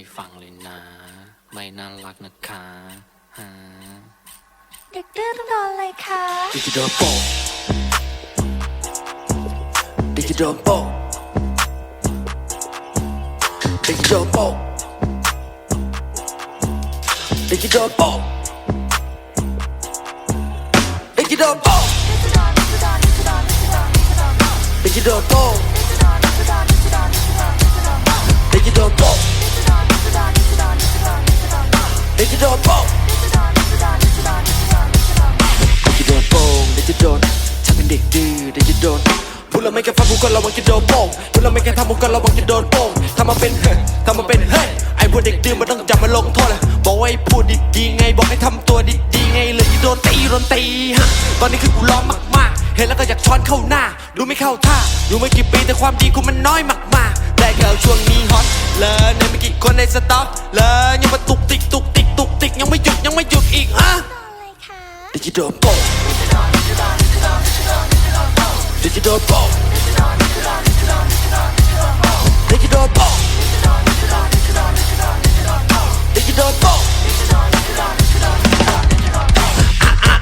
ไม่ฟังเลยนะ ไม่น่ารักนะคะฮะเด็กดื้อต้องโดนอะไรคะดิจิทัลโปดิจิทัลโปดิจิทัลโปดิจิทัลโปดิจิทัลโปดิจิทัลโปดิจิทัลโป ดิจิทัลโปดิจิโดนโป่งดิจิโดนฉันเป็นเด็กดื้อดิจิโดนพูดแล้วไม่แค่ฟังกูก็ระวังจะโดนโป่งพูดแล้วไม่แค่ทำกูก็ระวังจะโดนโป่งทำมาเป็นเฮ้ทำมาเป็นเฮ้ไอ้พวกเด็กดื้อมันต้องจับมาลงโทษเลยบอกว่าให้พูดดีๆไงบอกให้ทำตัวดีๆไงเลยที่โดนตีโดนตีฮะตอนนี้คือกูร้องมากๆ เห็นแล้วก็อยากช้อนเข้าหน้า ดูไม่เข้าท่าอยู่ไม่กี่ปีแต่ความดีกูมันน้อยมากๆ แต่แค่ช่วงนี้ฮอตเลยในไม่กี่คนในสต็อกเลยยังมาตุกติกตุกติกตุกติกยังไม่หยุดยังไม่หยุดอีกฮะอะไรคะดิจิทัลโปดิจิทัลโปดิจิทัลโปดิจิทัลโป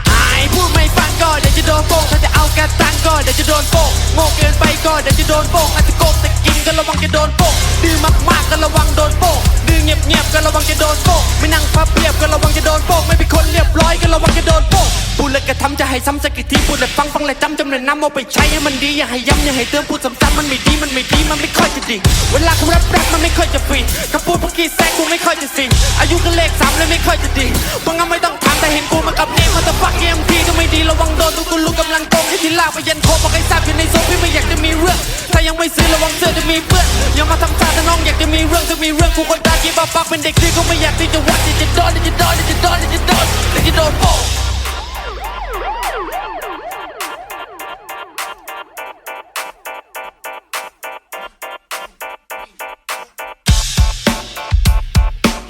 ไอ้พูดไม่ฟังก็เดี๋ยวจะโดนโป่งถ้าจะเอากระตังก็เดี๋ยวจะโดนโป่งโง่เกินไปก็เดี๋ยวจะโดนโป่งอาจจะโกงแต่ ก็ระวังจะโดนโป่งดื้อมากๆก็ระวังโดนโป่งดื้อเงียบๆก็ระวังจะโดนโป่งไม่นั่งพับเพียบก็ระวังจะโดนโป่งไม่เป็นคนเรียบร้อยก็ระวังจะโดนโป่งพูดแล้วกระทำจะให้ซ้ำสักกี่ทีพูดแล้วฟังฟังแล้วจำจำเลยน้ำเอาไปใช้ให้มันดีอย่าให้ย้ำอย่าให้เตือนพูดซ้ำๆมันไม่ดีมันไม่ดีมันไม่ค่อยจะดีเวลาเขาแรปแรปมันไม่ค่อยจะฟีคำพูดพวกกี้แซกกูไม่ค่อยจะสิงอายุก็เลขสามเลยไม่ค่อยจะดีมึงก็ไม่ต้องถามแต่เห็นกูมากับเนมเขาจะฟักเอ็มทีก็ไม่ดีระวังโดนตัวกูรู้กำลังโกงที่ที่ลากไปยันโคบอกให้ทราบอยู่ในโซนพี่ไม่อยากจะมีเรื่อง ถ้ายังไม่ซื้อระวังเสื้อจะมีเปื้อนอย่ามาทำท่าถ้าน้องอยากจะมีเรื่องจะมีเรื่องกูคนตาจีบปากเป็นเด็กดื้อก็ไม่อยากที่จะวัดที่จะโดนที่จะโดนที่จะโดนที่จะโดนที่จะโดนโป๊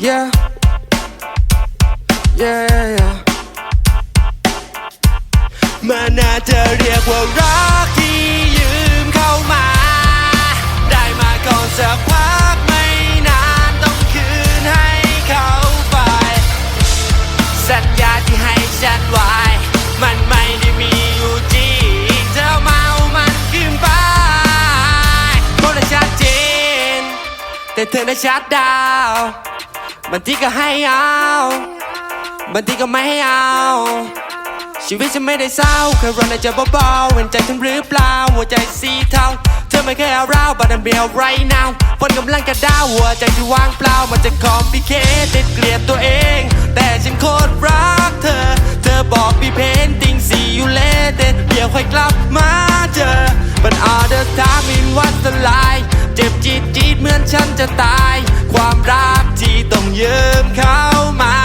Yeah Yeah yeah yeah มันน่าจะเรียกว่ารัก เธอน่ะชัดดาวบางทีก็ให้เอาบางทีก็ไม่ให้เอาชีวิตฉันไม่ได้เศร้าแค่รอนในใจเบาๆเห็นใจฉันหรือเปล่าหัวใจสีเทาเธอไม่เคยเอาเราบัดนเบียว right now ฝนกำลังกระด้าวหัวใจที่ว่างเปล่ามันจะคอมพิเคตเกลียดตัวเอง แต่ฉันโคตรรักเธอ เธอบอกพี่เพนติงสีอยู่เลเด็ดเดี๋ยวค่อยกลับมาเจอ But all the time in what's the lie เจ็บจี๊ดจี๊ดเหมือนฉันจะตาย ความรักที่ต้องยืมเข้ามา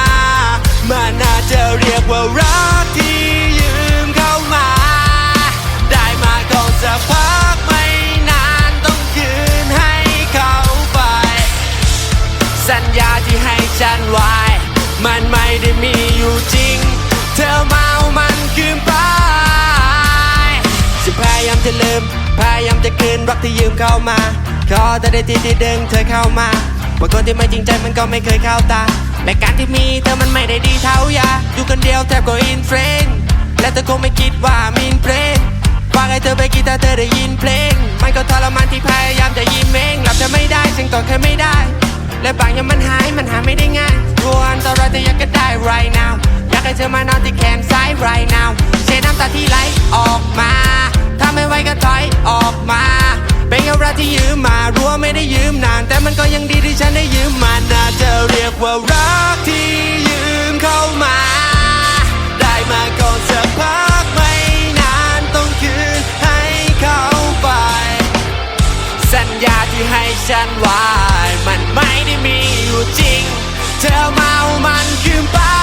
มันน่าจะเรียกว่ารักที่ยืมเข้ามา ได้มาก่อนสักพักไม่นานต้องคืนให้เขาไป สัญญาที่ให้ฉันไว้ มันไม่ได้มีอยู่จริง เธอเมามันคืนไปฉันพยายามจะลืมพยายามจะคืนรักที่ยืมเข้ามา ขอแต่ได้ที่ที่ดึงเธอเข้ามาบางคนที่ไม่จริงใจมันก็ไม่เคยเข้าตา และการที่มีเธอมันไม่ได้ดีเท่ายา อยู่คนเดียวแทบก็อินเทรนและเธอคงไม่คิดว่ามินเพลงว่าให้เธอไปคิดถ้าเธอได้ยินเพลง มันก็ทรมานที่พยายามจะยิ้มเองหลับจะไม่ได้ฉันก็เคยไม่ได้ และบางอย่างมันหายมันหาไม่ได้ง่ายรวนตอนเราแต่อยากก็ได้ right now อยากให้เธอมานอนที่แขนซ้าย right now เช็ดน้ำตาที่ไหลออกมา ถ้าไม่ไหวก็ถอยออกมา เป็นแค่รักที่ยืมมารู้วไม่ได้ยืมนาน แต่มันก็ยังดีที่ฉันได้ยืมมาน่าจะเรียกว่ารักที่ยืมเข้ามา ได้มาก่อนสักพักไม่นานต้องคืนให้เขาไป สัญญาที่ให้ฉันไว้มันไม่ได้มีอยู่จริง เธอเมามันคืนไป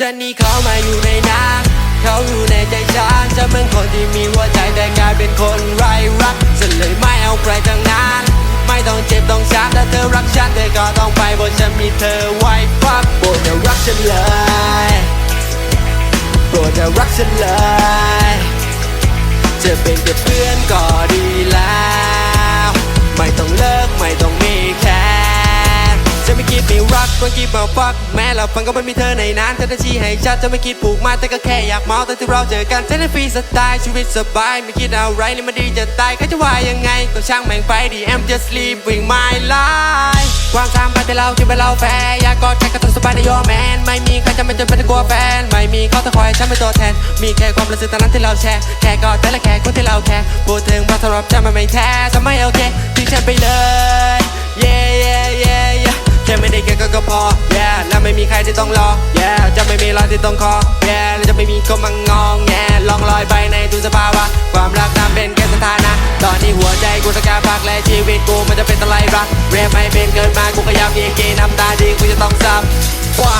ฉันนี่เขามาอยู่ในนั้นเขาอยู่ในใจฉันจะเป็นคนที่มีหัวใจแต่กลายเป็นคนไร้รักฉันเลยไม่เอาใครทั้งนั้นไม่ต้องเจ็บต้องช้ำถ้าเธอรักฉันเธอก็ต้องไปเพราะฉันมีเธอไว้ฟักโปรดอย่ารักฉันเลยโปรดอย่ารักฉันเลยจะเป็นแค่เพื่อนก็ดีแล้ว ไม่ต้องเลิกไม่ต้องมี คิดไม่รักไม่คิดมาฟัก แม้เราฟังก็ไม่มีเธอในนั้นเธอจะชี้ให้ชัดจะไม่คิดผูกมาแต่ก็แค่อยากเมาแต่ที่เราเจอกันจะได้ฟรีสไตล์ชีวิตสบาย ไม่คิดอะไรนี่มันดีจะตายใครจะว่ายังไง ก็ช่างแม่งไปดี I'm just living my life วางทางไปแต่เราคิดว่าเราแฟร์อยากกอดใครก็ต้องสบายใน your man ไม่มีใครจะไม่จำเป็นต้องกลัวแฟน ไม่มีเขาจะคอยฉันเป็นตัวแทน มีแค่ความรู้สึกตอนนั้นที่เราแชร์แค่กอดแต่ละแค่คนที่เราแคร์พูดถึงว่าสำหรับฉันมันไม่แท้จะไม่โอเคทิ้งฉันไปเลย yeah yeah yeah yeah แค่ไม่ได้แค่ก็ก็พอ yeah และไม่มีใครที่ต้องรอ yeah จะไม่มีรอยที่ต้องคอ yeah และจะไม่มีคนมางอง yeah ลองลอยไปในทุกสภาวะความรักนั้นเป็นแค่สถานะ ตอนนี้หัวใจกูตะกาพักและชีวิตกูมันจะเป็นตะไลรักเรียบไม่เป็นเกินมากูก็อยากมีเกน้ำตาดีกูจะต้องซ้ำว่า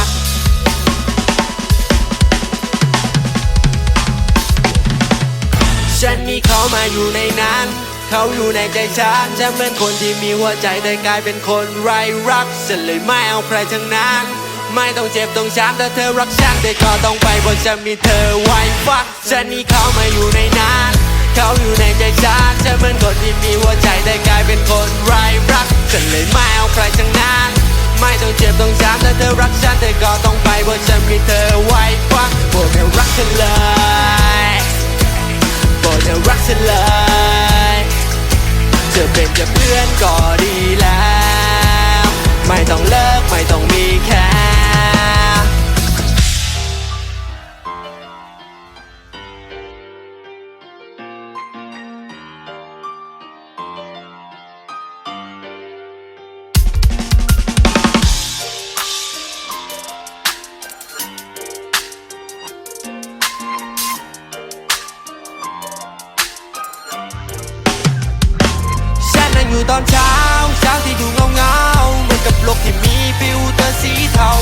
ฉันมีเขามาอยู่ในนั้น เขาอยู่ในใจฉันฉันเป็นคนที่มีหัวใจแต่กลายเป็นคนไร้รักฉันเลยไม่เอาใครทั้งนั้น ไม่ต้องเจ็บต้องช้ำถ้าเธอรักฉันแต่ก็ต้องไปบนจะฉันมีเธอไว้ฟักฉันมีเขามาอยู่ในนั้น เขาอยู่ในใจฉันฉันเป็นคนที่มีหัวใจแต่กลายเป็น สีเทา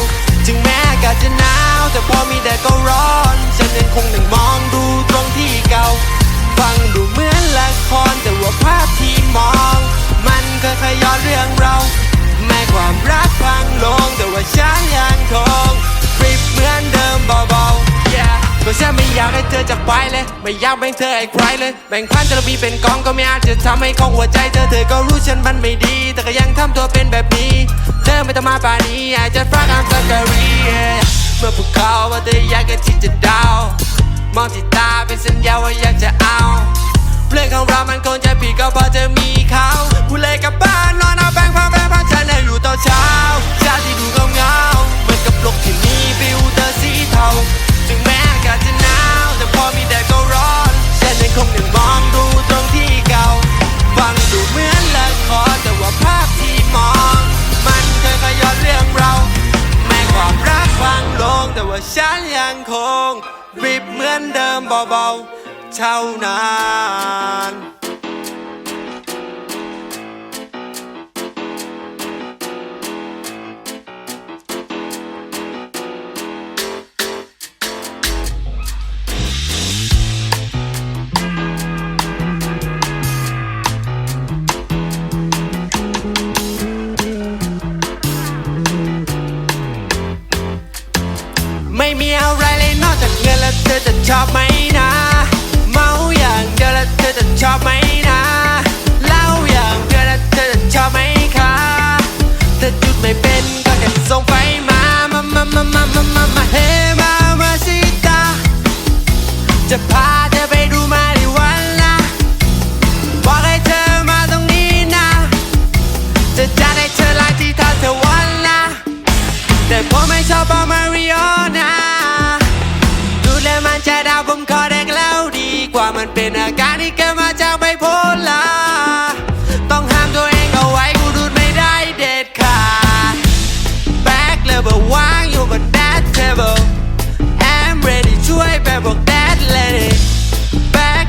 ถึงแม้อากาศจะหนาว แต่พอมีแดดก็ร้อนฉันยังคงนั่งมองดูตรงที่เก่า ฟังดูเหมือนละครแต่ว่าภาพที่มอง มันค่อยๆย้อนเรื่องเรา แม้ความรักพังลงแต่ว่าฉันยังคงปริบเหมือนเดิมเบาๆ yeah ก็ฉันไม่อยากให้เธอจากไปเลย ไม่อยากแบ่งเธอให้ใครเลย แบ่งพันจะมีเป็นกองก็ไม่อาจจะทำให้ของหัวใจเธอเธอก็รู้ฉันมันไม่ดี แต่ก็ยังทำตัวเป็นแบบนี้ เธอไม่ต้องมาป่านี้อาจจะฟังคำสักการีเมื่อพวกเขาว่าเธออยากกันที่จะดาวมองที่ตาเป็นสัญญาว่าอยากจะเอา เรื่องของเรามันคงจะผิดก็เพราะเธอมีเขาผู้เลยกลับบ้านนอนเอาแบงค์พังแบง ไม่เป็นก็จะส่งไฟมา มามามามามามาเฮามาชิตาจะพา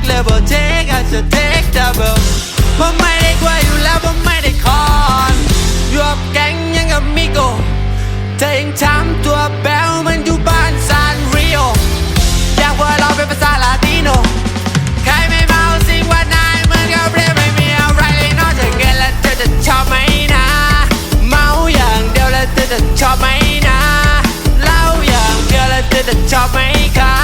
level take as a take double ผมไม่ได้ควาวอยู่แล้วผมไม่ได้คอนอยู่บแก๊งยังกับมิโกเธอยังทำตัวแบวมันอยู่บ้านซานริโออยากว่าเราเป็นภาษาลาติโนใครไม่เมาสิ่งว่านายมันก็เรียไม่มีอะไรเลยนอกจากเงินแล้วเธอจะชอบไหมนะ เมาอย่างเดียวแล้วเธอจะชอบไหมนะเล่าอย่างเดียวแล้วเธอจะชอบไหมครับ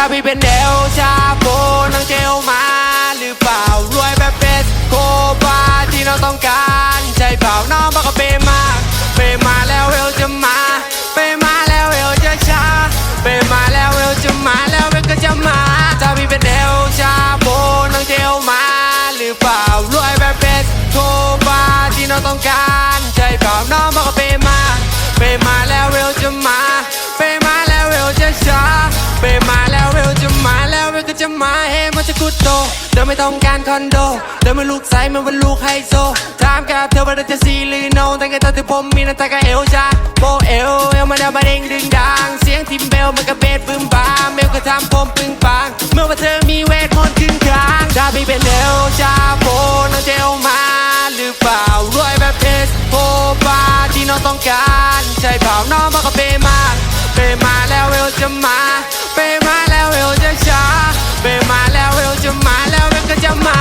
ถ้าพี่เป็นเดลชาโบน้องเจลมาหรือเปล่ารวยแบบเบสโคบาที่น้องต้องการใช่เปล่าน้องบอกก็เปมาเปมาแล้วเวลจะมาเปมาแล้วเวลจะช้าเปมาแล้วเวลจะมาแล้วเวลก็จะมาถ้าพี่เป็นเดลชาโบน้องเจลมาหรือเปล่ารวยแบบเบสโคบาที่น้องต้องการใช่เปล่าน้อง ธอไม่ต้องการคอนโด เธอไม่ลูกไซมันเป็นลูกไฮโซ ถามกับเธอว่าเธอจะซีหรือโนตั้งแต่ตอนที่ผมมีนาตากับเอลจ้าโบเอลเอลมันเอามาเด้งดึงดัง เสียงทิมเบลมันก็เบสบึ้มบามเมลก็ทำผมปึงปัง เมื่อว่าเธอมีเวทมนต์ครึ่งกลางถ้าพี่เป็นเอลจ้าโบน้องเจลมาหรือเปล่ารวยแบบเอสโบาที่น้องต้องการ ใช่เปล่าน้องบอกก็เปมาเปมาแล้วเวลจะมา จะมา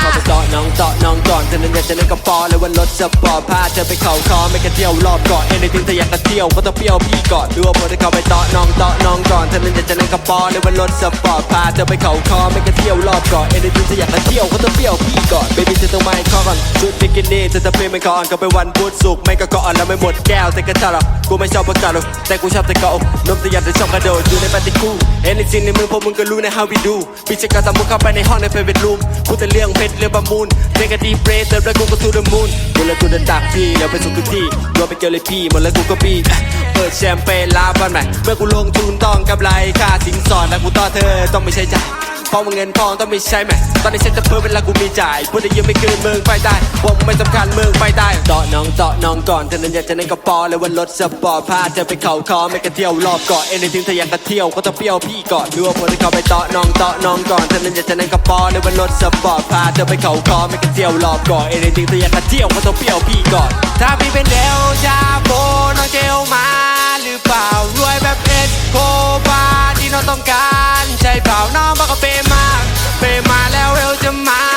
เข้าไปเจาะน้องเจาะน้ อนเธอนั้นอยากจะเล่นกับปอเลยว่ารถสปอร์ตพาเธอไปเขาคอไม่กระเที่ยวรอบเกาะเอ็นในทิ้งเธออยากจะเที่ยวก็ต้องเปรี้ยวพี่ก่อนดูว่าพอจะเข้าไปเจาะน้องเจาะน้องก่อนเธอนั้นอยากจะเล่นกับปอเลยว่ารถสปอร์ตพาเธอไปเขาคอไม่กระเที่ยวรอบเกาะเอ็นในทิ้งเธออยากจะเที่ยวก็ต้องเปรี้ยวพี่ก่อนเบบี้เธอต้องมาให้ข้อก่อนชุดบิกินี่เธอจะเพลงไม่ก่อนก็ไปวันพุธศุกร์ไม่ก็เกาะแล้วไม่หมดแก้วแต่ก็ตลอดกูไม่ชอบประกาศหรอกแต่กูชอบแต่เกาะนมแต่อยากจะชอบกระโดดอยู่ในปาร์ตี้คู่เอ็นในสิ่งในมือพวกมึงก็รู้ใน how we do พี่จะการทำมุกเข้าไปในห้องในเพจเบดรูมพูดแต่เรื่องเพชรเรื่องประมูลเรื่องกันดีเบรสเติมแล้วกูก็ทูเดอะมูนกูเลยกูเดินตากพี่แล้วไปสุขที่รวมไปเจอเลยพี่หมดแล้วกูก็ปีเปิดแชมเปญลาบ้านใหม่เมื่อกูลงทุนต้องกำไรค่าสินสอดแล้วกูต่อเธอต้องไม่ใช่จ่าย เพราะว่าเงินทองต้องม่ใช่ไหมตอนนี้เซ็ตจะเพิ่มเวลากูมีจ่ายพูดได้ยังไม่เกินเมืองไปได้บอกไม่สำคัญเมืองไปได้เจาะน้องเจาะน้องก่อนเธอนั้นอยากจะเล่นกับปอเลยว่ารถสปอร์ตพาเธอไปเขาคอไม่กระเที่ยวรอบเกาะเอ็นในทิ้งเธออยากจะเที่ยวก็ต้องเปรี้ยวพี่ก่อนดูว่าพอจะเข้าไปเจาะน้องเจาะน้องก่อนเธอนั้นอยากจะเล่นกับปอเลยว่ารถสปอร์ตพาเธอไปเขาคอไม่กระเที่ยวรอบเกาะเอ็นในทิ้งเธออยากจะเที่ยวก็ต้องเปรี้ยวพี่ก่อนถ้าพี่เป็นเดลชาโบน้องเจลมาหรือเปล่ารวยแบบเอสโคบา ต้องการ ใจเปล่าน้องบอกก็เปมา เปมาแล้วเวลจะมา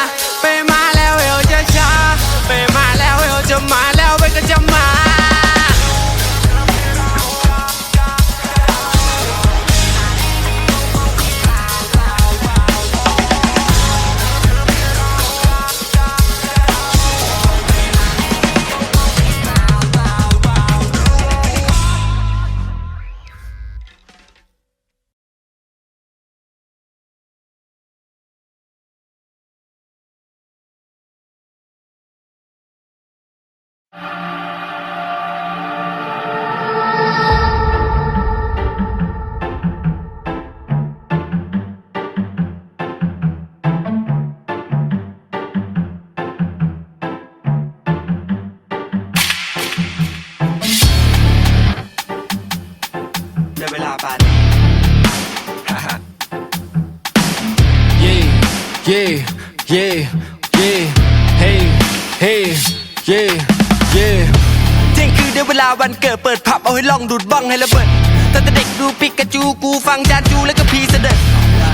ดูดบ้องให้ระเบิดตั้งแต่เด็กดูปิกาจูกูฟังจานจูแล้วก็พีเสด็จ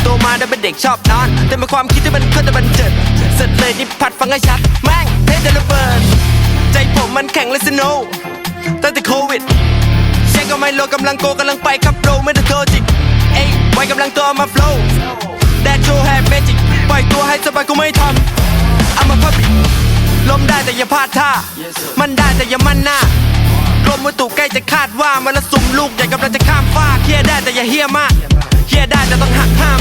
โตมาได้เป็นเด็กชอบนอน แต่มีความคิดที่มันก็จะบันเจิดเสร็จเลยนี่พัดฟังให้ชัด แม่งเทจะระเบิด ใจผมมันแข็งเลยสโนว์ตั้งแต่โควิดเช็คก็ไม่โลกำลังโกกำลังไปครับโรไม่ได้โทจิกเอ้ยไว้กำลังตัวมาโฟล์แดดโชว์แฮปเมจิกปล่อยตัวให้สบายกูไม่ทำเอามาพับล้มได้แต่อย่าพลาดท่า มันได้แต่อย่ามั่นหน้า รมวัตุใกล้จะคาดว่ามันละสุ่มลูกใหญ่กำลังจะข้ามฟ้ากเฮียได้แต่อย่าเฮียมากเฮียได้แต่ต้องหักห้าม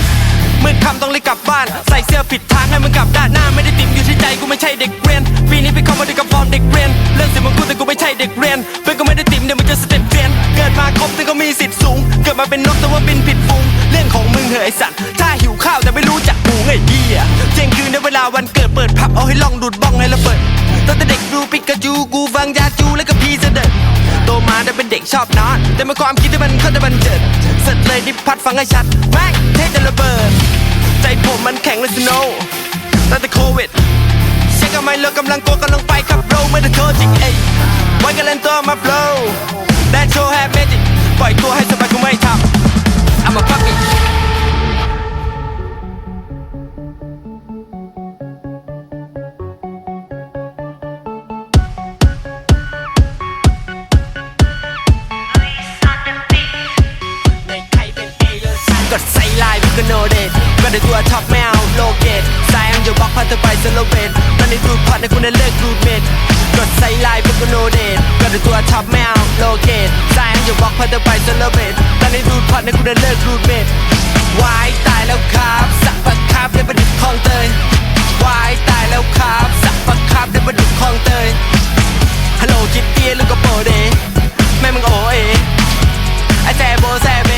มืดคำต้องรีบกลับบ้าน ใส่เสื้อผิดทางให้มันกลับด้านหน้าไม่ได้ติ่มอยู่ที่ใจกูไม่ใช่เด็กเรียนปีนี้พี่เข้ามาด้วยกับฟอร์มเด็กเรียนเรื่องสิ่งของกูแต่กูไม่ใช่เด็กเรียนเพื่อนก็ไม่ได้ติ่มเดี๋ยวมันจะสเต็ปเปลี่ยนเกิดมาครบแต่ก็มีสิทธิ์สูง เกิดมาเป็นนกแต่ว่าบินผิดฝูงเรื่องของมึงเหอะไอสัตว์ถ้าหิวข้าวแต่ไม่รู้จักหูไงเหี้ยเที่ยงคืนได้เวลาวันเกิดเปิดผับเอาให้ลองดูดบ้องให้ระเบิดตั้งแต่เด็กดูปิกาจูกูฟังยาจูแล้วก็พีเสด็จ ตมาได้เป็นเด็กชอบนอน แต่มีความคิดที่มันเขาจะบันเจิดเสร็จเลยนี่พัดฟังให้ชัด แม่งเทจะระเบิด ใจผมมันแข็งเลยสโนว์ตั้งแต่โควิดเช็คกับไม่เลิกกำลังโกกำลังไปครับโรไม่ได้โทษจริงเอ้ยไว้กันเล่นตัวมาโปรแดนโชว์แฮปเมจิกปล่อยตัวให้สบายกูไม่ทำ I'm a puppy ในใครเป็นเอเยอร์ กดใส่ลายมึงกโนเดทก็ได้ตัวท็อปไม่เอาโลเกตสายอังจะบอกพาเธอไปสโลเวตตอนนี้รูดพอดในคุณได้เลิกรูดเมดกดใส่ลายมึงกโนเดทก็ได้ตัวท็อปไม่เอาโลเกตสายอังจะบอกพาเธอไปสโลเวตตอนนี้รูดพอดในคุณได้เลิกรูดเมดวายตายแล้วครับสักปักครับในบันะดิคลองเตยวายตายแล้วครับสักปักครับในบันะดิคลองเตยฮัลโหลคิดเตี้ยลูกกระโปรงเดแม่มึงโอเอไอแซโบแซเบ